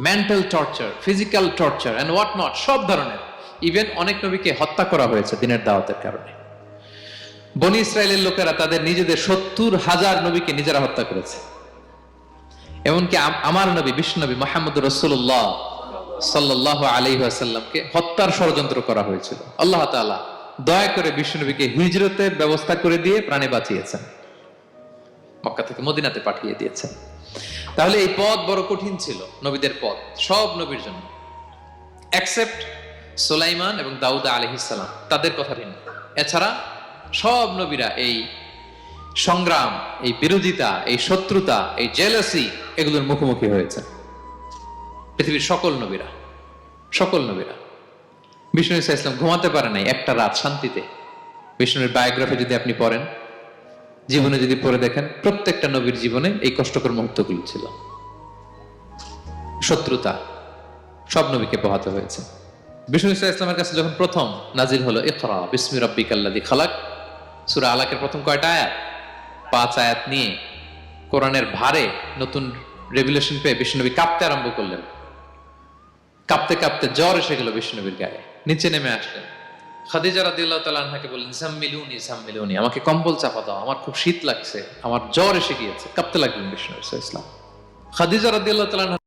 Mental torture physical torture and what not সব ধরনের। Even অনেক নবীকে হত্যা করা হয়েছে দিনের দাওয়াতের কারণে। বনি ইসরায়েলের লোকেরা তাদের নিজেদের সত্তর হাজার নবীকে নিজেরা হত্যা করেছে। এমনকি আমার নবী বিষ্ণু নবী মোহাম্মদ রসুল্লাহ সাল্লাহ আলহিহাসাল্লামকে হত্যার ষড়যন্ত্র করা হয়েছিল। আল্লাহ তাআলা দয়া করে বিষ্ণু নবীকে হিজরতের ব্যবস্থা করে দিয়ে প্রাণে বাঁচিয়েছেন। মক্কা থেকে মদিনাতে পাঠিয়ে দিয়েছেন। তাহলে এই পথ বড় কঠিন ছিল, নবীদের পথ, সব নবীর জন্য। অ্যাকসেপ্ট সুলাইমান এবং দাউদা আলহিসাল্লাম তাদের কথা ভিন্ন। এছাড়া সব নবীরা এই সংগ্রাম, এই বিরোধিতা, এই শত্রুতা, এই জেলাসি এগুলোর মুখোমুখি হয়েছে। পৃথিবীর সকল নবীরা সকল নবীরা। বিষ্ণু ইসা ইসলাম ঘুমাতে পারে নাই একটা রাত শান্তিতে। বিষ্ণুর বায়োগ্রাফি যদি আপনি পড়েন জীবনে যদি পড়ে দেখেন, প্রত্যেকটা নবীর জীবনে এই কষ্টকর মুহূর্তগুলো ছিল। শত্রুতা সব নবীকে পোহাতে হয়েছে। বিষ্ণু ইসা ইসলামের কাছে যখন প্রথম নাজিল হলো, ইকরা, বিসমি রব্বিকাল্লাদি খালাক, সূরা আলাকের প্রথম কয়টা আয়াত? পাঁচ আয়াত নিয়ে কোরআনের ভারে নতুন রেগুলেশন পেয়ে বিষ্ণুনবী কাঁপতে আরম্ভ করলেন। কাঁপতে কাঁপতে জ্বর এসে গেল বিষ্ণুনবীর গায়ে। নিচে নেমে আসলেন। খাদিজা রাদিয়াল্লাহু তাআলা আনহাকে বললেন, সাম্মিলুনি সাম্মিলুনি, আমাকে কম্বল চাপা দাও, আমার খুব শীত লাগছে, আমার জ্বর এসে গিয়েছে, কাঁপতে লাগলেন বিষ্ণু ইসলাম খাদিজা রাদি আল্লাহ আনহা